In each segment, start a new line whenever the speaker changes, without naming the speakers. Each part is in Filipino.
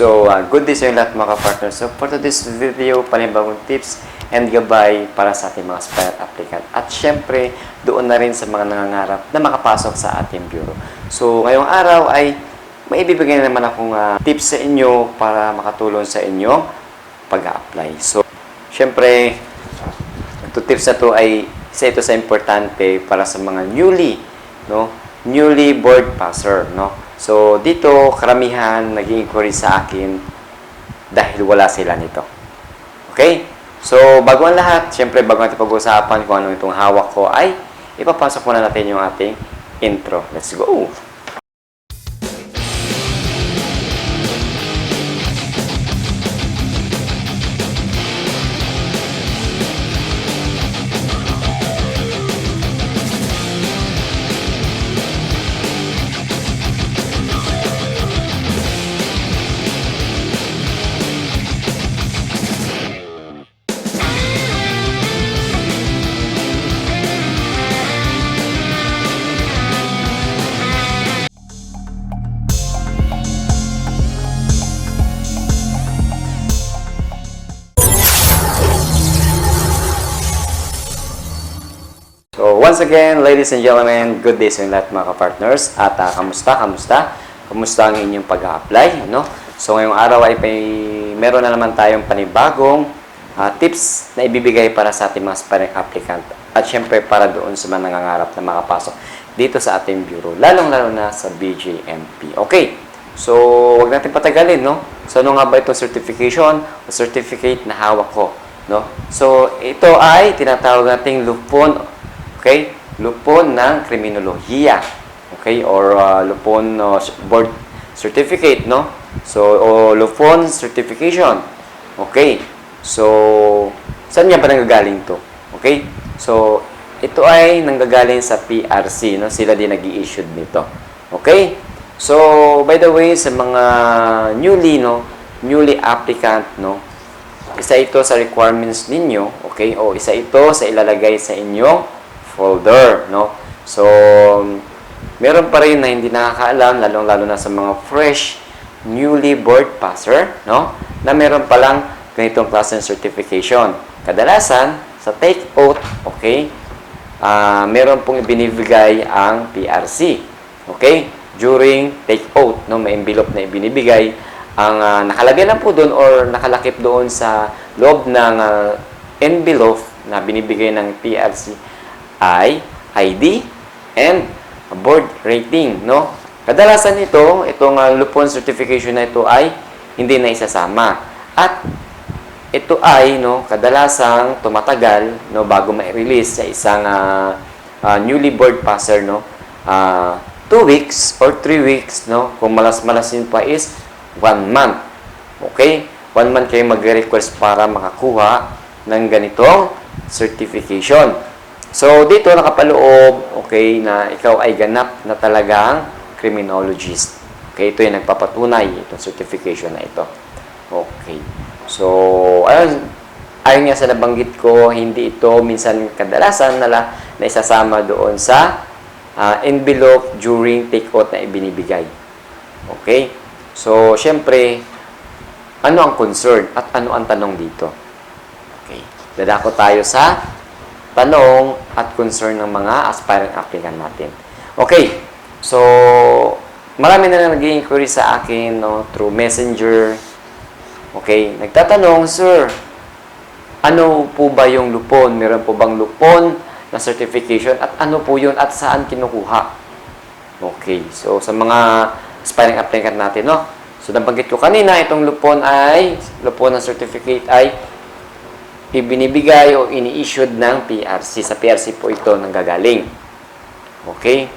So, uh, good day sa inyo lahat mga partners. So, for today's video, panibagong tips and gabay para sa ating mga aspirant applicant. At syempre, doon na rin sa mga nangangarap na makapasok sa ating bureau. So, ngayong araw ay may ibibigay na naman akong uh, tips sa inyo para makatulong sa inyo pag-apply. So, syempre, ito tips na to ay isa ito sa importante para sa mga newly, no? Newly board passer, no? So, dito, karamihan naging inquiry sa akin dahil wala sila nito. Okay? So, bago ang lahat, syempre, bago natin pag-usapan kung ano itong hawak ko, ay ipapasok muna natin yung ating intro. Let's go! Once again, ladies and gentlemen, good day sa inyo lahat mga ka-partners. At ah, kamusta, kamusta? Kamusta ang inyong pag-a-apply? No? So, ngayong araw ay may, meron na naman tayong panibagong ah, tips na ibibigay para sa ating mga aspiring applicant. At syempre, para doon sa mga nangangarap na makapasok dito sa ating bureau, lalong-lalo na sa BJMP. Okay, so wag natin patagalin, no? So, ano nga ba itong certification o certificate na hawak ko? No? So, ito ay tinatawag nating lupon Okay? Lupon ng kriminolohiya. Okay? Or uh, lupon uh, board certificate, no? So, o lupon certification. Okay? So, saan nga ba nanggagaling to? Okay? So, ito ay nanggagaling sa PRC, no? Sila din nag issued nito. Okay? So, by the way, sa mga newly, no? Newly applicant, no? Isa ito sa requirements ninyo, okay? O isa ito sa ilalagay sa inyong folder, no? So, meron pa rin na hindi nakakaalam, lalong-lalo na sa mga fresh, newly board passer, no? Na meron pa lang ganitong klase ng certification. Kadalasan, sa take oath, okay? ah meron pong ibinibigay ang PRC. Okay? During take oath, no, may envelope na ibinibigay. Ang ah, nakalagay lang po doon or nakalakip doon sa loob ng ah, envelope na binibigay ng PRC ay ID and board rating, no? Kadalasan ito, itong uh, Lupon certification na ito ay hindi na isasama. At ito ay no, kadalasang tumatagal no bago ma-release sa isang uh, uh, newly board passer no. Uh, two weeks or three weeks no. Kung malas-malasin pa is one month. Okay? One month kayo mag-request para makakuha ng ganitong certification. So, dito nakapaloob, okay, na ikaw ay ganap na talagang criminologist. Okay, ito yung nagpapatunay, itong certification na ito. Okay. So, ayun, ayun nga sa nabanggit ko, hindi ito minsan kadalasan nala na isasama doon sa ah, envelope during take-out na ibinibigay. Okay? So, syempre, ano ang concern at ano ang tanong dito? Okay. Dadako tayo sa tanong at concern ng mga aspiring applicant natin. Okay. So, marami na nag inquiry sa akin no, through messenger. Okay. Nagtatanong, Sir, ano po ba yung lupon? Meron po bang lupon na certification? At ano po yun? At saan kinukuha? Okay. So, sa mga aspiring applicant natin, no? So, nabanggit ko kanina, itong lupon ay, lupon na certificate ay ibinibigay o ini-issued ng PRC. Sa PRC po ito nanggagaling. Okay?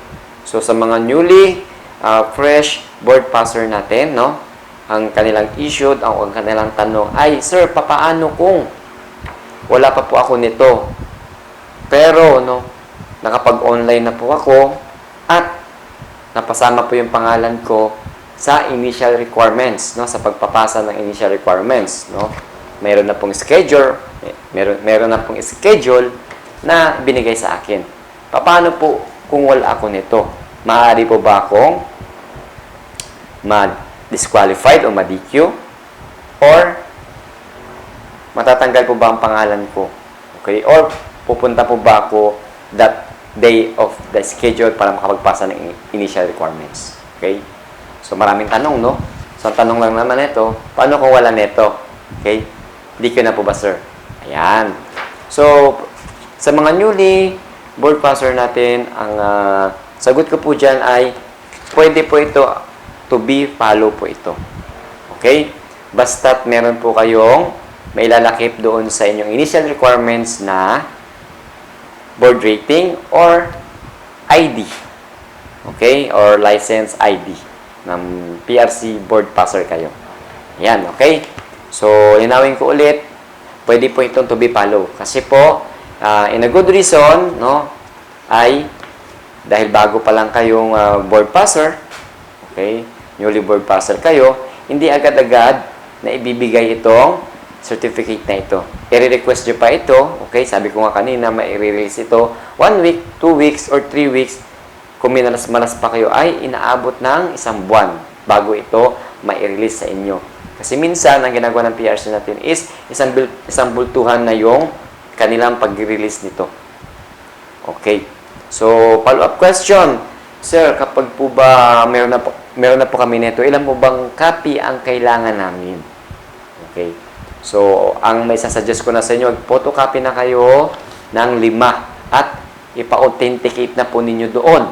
So, sa mga newly uh, fresh board passer natin, no? Ang kanilang issued, ang, ang kanilang tanong ay, Sir, papaano kung wala pa po ako nito? Pero, no, nakapag-online na po ako at napasama po yung pangalan ko sa initial requirements, no, sa pagpapasa ng initial requirements, no. Meron na pong schedule, meron meron na pong schedule na binigay sa akin. Paano po kung wala ako nito? Maaari po ba akong mag disqualified o ma-DQ or matatanggal po ba ang pangalan ko? Okay? Or pupunta po ba ako that day of the schedule para makapagpasa ng in- initial requirements? Okay? So maraming tanong, no? So ang tanong lang naman ito, paano kung wala neto? Okay? Ko na po ba, sir? Ayan. So, sa mga newly board passer natin, ang ah, sagot ko po dyan ay pwede po ito to be follow po ito. Okay? Basta't meron po kayong may lalakip doon sa inyong initial requirements na board rating or ID. Okay? Or license ID ng PRC board passer kayo. Yan, okay? So, linawin ko ulit, pwede po itong to be follow. Kasi po, ah, in a good reason, no, ay dahil bago pa lang kayong ah, board passer, okay, newly board passer kayo, hindi agad-agad na ibibigay itong certificate na ito. I-request nyo pa ito, okay, sabi ko nga kanina, mai-release ito, one week, two weeks, or three weeks, kung minalas-malas pa kayo, ay inaabot ng isang buwan bago ito mai-release sa inyo. Kasi minsan, ang ginagawa ng PRC natin is isang, isang bultuhan na yung kanilang pag-release nito. Okay. So, follow-up question. Sir, kapag po ba meron na po, meron na po kami nito, ilan po bang copy ang kailangan namin? Okay. So, ang may sasuggest ko na sa inyo, photocopy na kayo ng lima at ipa-authenticate na po ninyo doon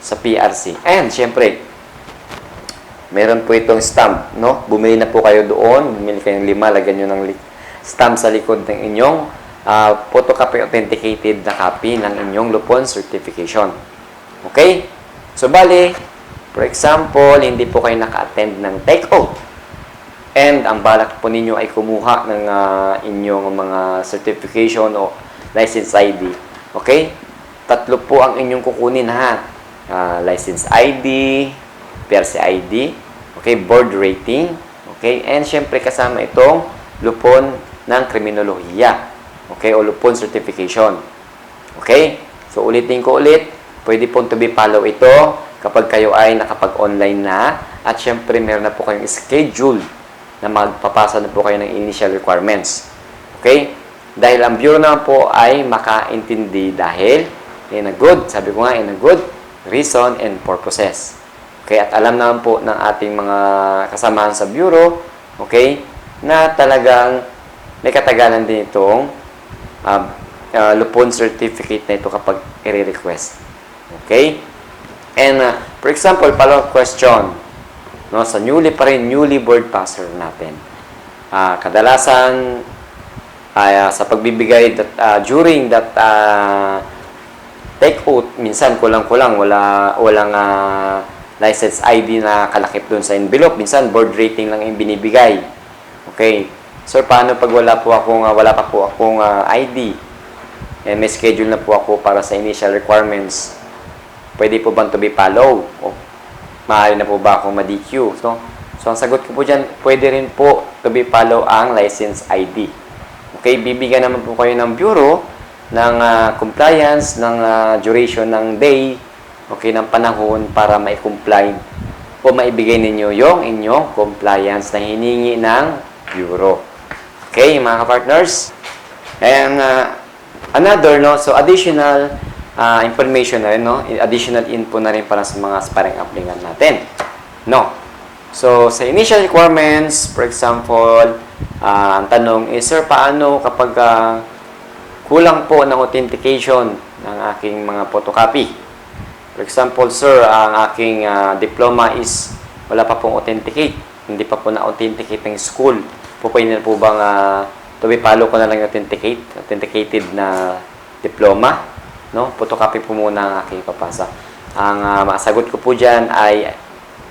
sa PRC. And, syempre, meron po itong stamp, no? Bumili na po kayo doon, bumili kayong lima, lagyan nyo ng stamp sa likod ng inyong ah, photocopy authenticated na copy ng inyong Lupon certification. Okay? So, bali, for example, hindi po kayo naka-attend ng take oath. And ang balak po ninyo ay kumuha ng ah, inyong mga certification o license ID. Okay? Tatlo po ang inyong kukunin ha. Ah, license ID, PRC ID, okay, board rating, okay, and syempre kasama itong lupon ng kriminolohiya, okay, o lupon certification. Okay? So, ulitin ko ulit, pwede pong to be follow ito kapag kayo ay nakapag-online na at syempre meron na po kayong schedule na magpapasa na po kayo ng initial requirements. Okay? Dahil ang bureau naman po ay makaintindi dahil in a good, sabi ko nga, in a good reason and purposes. Okay? At alam naman po ng ating mga kasamahan sa bureau, okay, na talagang may katagalan din itong uh, uh, lupon certificate na ito kapag i-request. Okay? And, uh, for example, follow-up question, no, sa newly pa rin, newly board passer natin. Ah, kadalasan, ah, sa pagbibigay that, ah, during that ah, take oath, minsan kulang-kulang, wala, walang ah, license ID na kalakip doon sa envelope. Minsan, board rating lang yung binibigay. Okay. Sir, paano pag wala po akong, ah, wala pa po akong ah, ID? Eh, may schedule na po ako para sa initial requirements. Pwede po bang to be follow? O, maaari na po ba akong ma-DQ? So, so, ang sagot ko po dyan, pwede rin po to be follow ang license ID. Okay, bibigyan naman po kayo ng bureau ng ah, compliance, ng ah, duration ng day, okay, ng panahon para ma-comply o maibigay ninyo yung inyong compliance na hiningi ng bureau. Okay, mga partners And uh, another, no, so additional uh, information na rin, no, additional info na rin para sa mga aspiring applicant natin. No. So, sa initial requirements, for example, uh, ang tanong is, Sir, paano kapag uh, kulang po ng authentication ng aking mga photocopy? For example, sir, ang aking uh, diploma is wala pa pong authenticate. Hindi pa po na-authenticate ng school. Po pwede na po bang uh, to be follow ko na lang authenticate, authenticated na diploma? No? Photocopy po muna ang aking papasa. Ang uh, masagot ko po dyan ay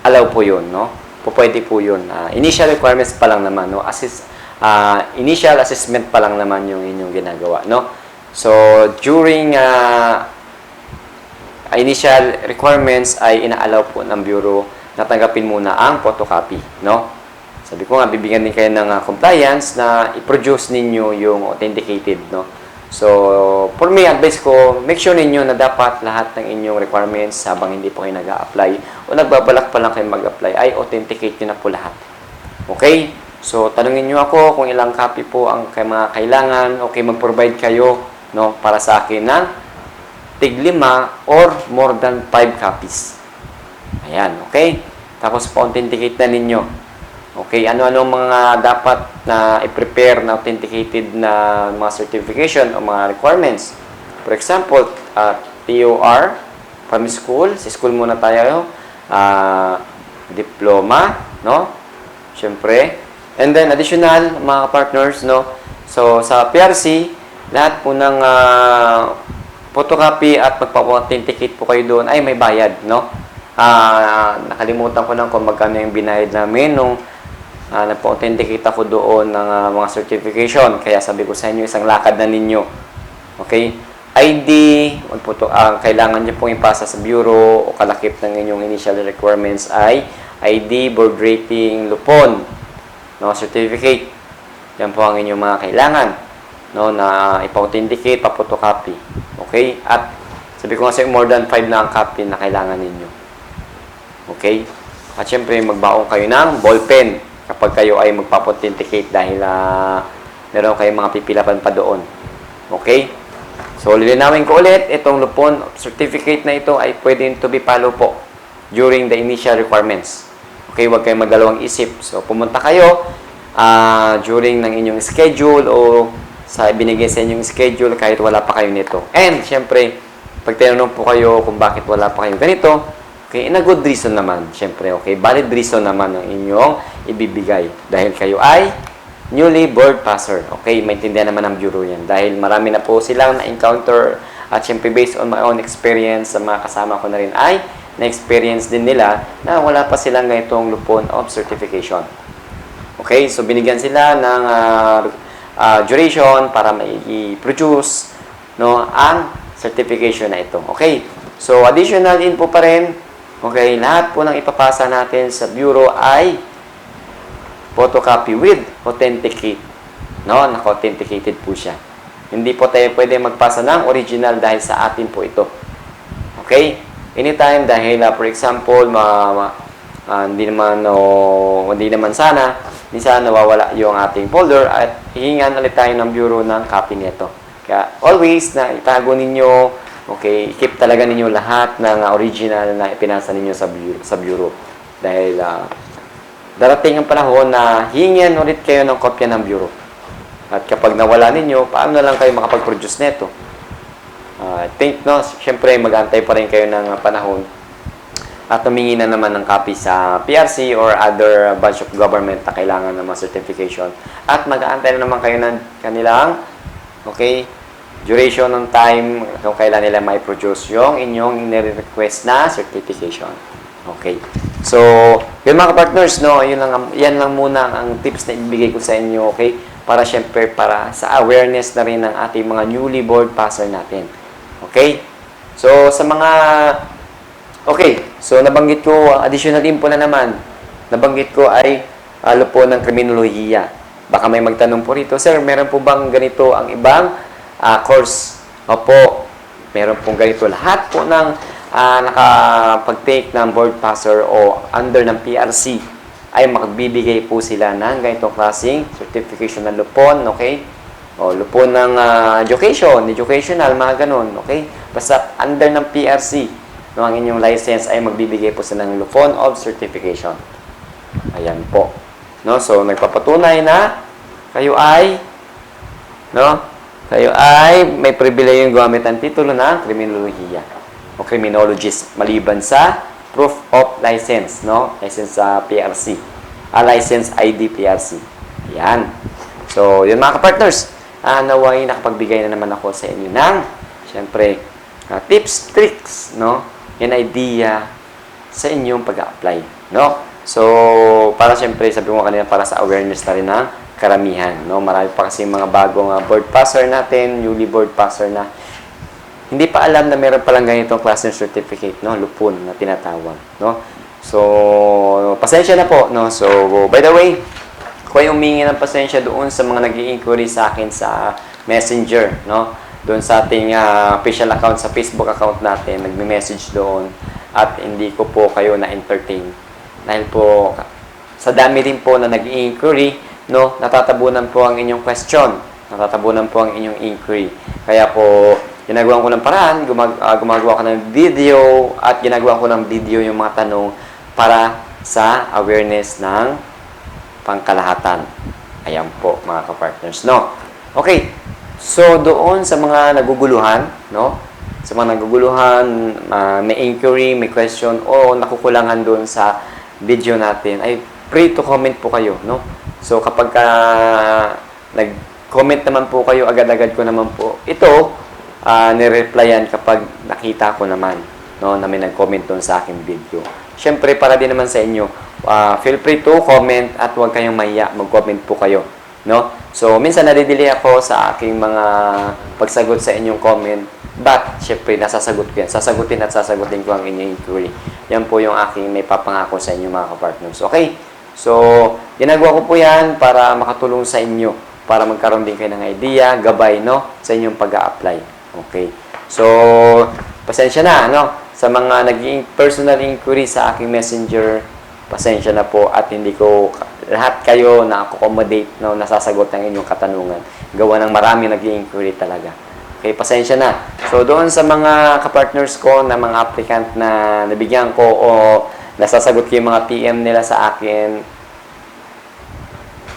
allow po yun, no? Po po yun. Uh, initial requirements pa lang naman, no? Assist, uh, initial assessment pa lang naman yung inyong ginagawa, no? So, during uh, initial requirements ay inaalaw po ng Bureau na tanggapin muna ang photocopy, no? Sabi ko nga, bibigyan din kayo ng uh, compliance na i-produce ninyo yung authenticated, no? So, for me, advice ko, make sure ninyo na dapat lahat ng inyong requirements habang hindi po kayo nag apply o nagbabalak pa lang kayo mag-apply ay authenticate nyo na po lahat. Okay? So, tanungin nyo ako kung ilang copy po ang mga kailangan. Okay, mag-provide kayo no, para sa akin ng tig lima or more than 5 copies. Ayan, okay? Tapos pa-authenticate na ninyo. Okay, ano-ano mga dapat na i-prepare na authenticated na mga certification o mga requirements. For example, uh, TOR from school, sa school muna tayo, ah, diploma, no? Siyempre. And then additional mga partners, no? So sa PRC, lahat po ng ah, photocopy at magpa-authenticate po kayo doon ay may bayad, no? Ah, nakalimutan ko lang kung magkano yung binayad namin nung uh, nagpa-authenticate ako doon ng ah, mga certification. Kaya sabi ko sa inyo, isang lakad na ninyo. Okay? ID, magputo, ah, kailangan nyo pong ipasa sa bureau o kalakip ng inyong initial requirements ay ID, board rating, lupon, no, certificate. Yan po ang inyong mga kailangan no, na ipa-authenticate, pa-photocopy. Okay? At sabi ko nga sa'yo, more than 5 na ang copy na kailangan ninyo. Okay? At syempre, magbaon kayo ng ballpen kapag kayo ay magpapauthenticate dahil uh, meron kayong mga pipilapan pa doon. Okay? So, lilinawin ko ulit, itong lupon certificate na ito ay pwedeng to be follow po during the initial requirements. Okay, huwag kayong magdalawang isip. So, pumunta kayo ah, during ng inyong schedule o sa ibinigay sa inyong schedule kahit wala pa kayo nito. And, syempre, pag tinanong po kayo kung bakit wala pa kayo ganito, okay, in a good reason naman, syempre, okay, valid reason naman ang inyong ibibigay. Dahil kayo ay newly board passer. Okay, maintindihan naman ng bureau yan. Dahil marami na po silang na-encounter at syempre based on my own experience sa mga kasama ko na rin ay na-experience din nila na wala pa silang ganitong lupon of certification. Okay, so binigyan sila ng ah, ah, duration para mai-produce no, ang certification na ito. Okay, so additional info pa rin, okay, lahat po ng ipapasa natin sa bureau ay photocopy with authenticate. No, naka-authenticated po siya. Hindi po tayo pwede magpasa ng original dahil sa atin po ito. Okay? Anytime dahil uh, for example, ma, ma ah, hindi naman o hindi naman sana, minsan nawawala yung ating folder at hihingan ulit tayo ng bureau ng copy nito. Kaya always na itago ninyo, okay, keep talaga ninyo lahat ng uh, original na ipinasa ninyo sa bureau. Sa bureau. Dahil uh, darating ang panahon na hingyan ulit kayo ng kopya ng bureau. At kapag nawala ninyo, paano na lang kayo makapag-produce nito? Uh, think, no, syempre, mag-antay pa rin kayo ng panahon at humingi na naman ng copy sa PRC or other bunch of government na kailangan ng mga certification. At mag-aantay na naman kayo ng kanilang, okay, duration ng time kung kailan nila may produce yung inyong nire-request na certification. Okay. So, yun mga partners, no, yun lang, ang- yan lang muna ang tips na ibigay ko sa inyo, okay? Para syempre, para sa awareness na rin ng ating mga newly board passer natin. Okay? So, sa mga, okay, so nabanggit ko, additional info na naman, nabanggit ko ay alo po ng kriminolohiya. Baka may magtanong po rito, Sir, meron po bang ganito ang ibang ah, course? Opo, meron pong ganito. Lahat po ng ah, nakapag-take ng board passer o under ng PRC ay magbibigay po sila ng ganitong klaseng certification na lupon, okay? O lupon ng ah, education, educational, mga ganun, okay? Basta under ng PRC, no, ang inyong license ay magbibigay po sila ng lupon of certification. Ayan po. No, so nagpapatunay na kayo ay no, kayo ay may pribilehiyong gumamit ang titulo ng kriminolohiya o criminologist maliban sa proof of license, no? License sa PRC. A license ID PRC. Yan. So, yun mga partners ah, naway nakapagbigay na naman ako sa inyo ng syempre ah, tips, tricks, no? Yan idea sa inyong pag-apply, no? So, para syempre, sabi ko kanina, para sa awareness na rin ng karamihan, no? Marami pa kasi mga bagong ah, board passer natin, newly board passer na hindi pa alam na meron palang ganitong klase ng certificate, no? Lupon na tinatawag, no? So, pasensya na po, no? So, by the way, kung kayo humingi ng pasensya doon sa mga nag inquiry sa akin sa messenger, no? Doon sa ating ah, official account, sa Facebook account natin, nagme-message doon at hindi ko po kayo na-entertain. Dahil po, sa dami din po na nag-inquiry, no, natatabunan po ang inyong question. Natatabunan po ang inyong inquiry. Kaya po, ginagawa ko ng paraan, gumag- ah, gumagawa ko ng video, at ginagawa ko ng video yung mga tanong para sa awareness ng pangkalahatan. Ayan po, mga kapartners, no? Okay, so doon sa mga naguguluhan, no? Sa mga naguguluhan, ah, may inquiry, may question, o nakukulangan doon sa video natin, ay free to comment po kayo, no? So kapag ka nag-comment naman po kayo, agad-agad ko naman po, ito, ah, nireplyan kapag nakita ko naman, no, na may nag-comment doon sa aking video. Siyempre, para din naman sa inyo, ah, feel free to comment at huwag kayong mahiya, mag-comment po kayo, no? So, minsan nadidili ako sa aking mga pagsagot sa inyong comment, but, syempre, nasasagot ko yan. Sasagutin at sasagutin ko ang inyong inquiry. Yan po yung aking may papangako sa inyo mga kapartners. Okay? So, ginagawa ko po yan para makatulong sa inyo, para magkaroon din kayo ng idea, gabay, no, sa inyong pag apply Okay? So, pasensya na, no, sa mga naging personal inquiry sa aking messenger, pasensya na po at hindi ko lahat kayo na accommodate no, nasasagot ng inyong katanungan. Gawa ng marami nag inquiry talaga. Okay, pasensya na. So, doon sa mga kapartners ko na mga applicant na nabigyan ko o nasasagot ko yung mga PM nila sa akin,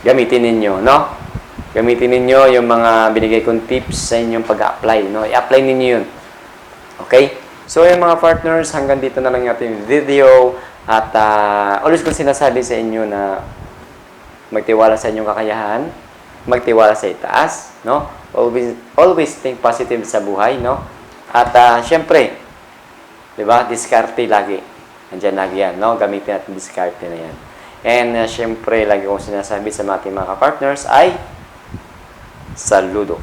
gamitin ninyo, no? Gamitin ninyo yung mga binigay kong tips sa inyong pag-apply, no? I-apply ninyo yun. Okay? So, yung mga partners, hanggang dito na lang yung ating video. At ah, always kong sinasabi sa inyo na magtiwala sa inyong kakayahan, magtiwala sa itaas, no? Always, always think positive sa buhay, no? At ah, syempre, di ba, diskarte lagi. Andiyan lagi yan, no? Gamitin natin diskarte na yan. And uh, syempre, lagi kong sinasabi sa mga ating mga partners ay saludo.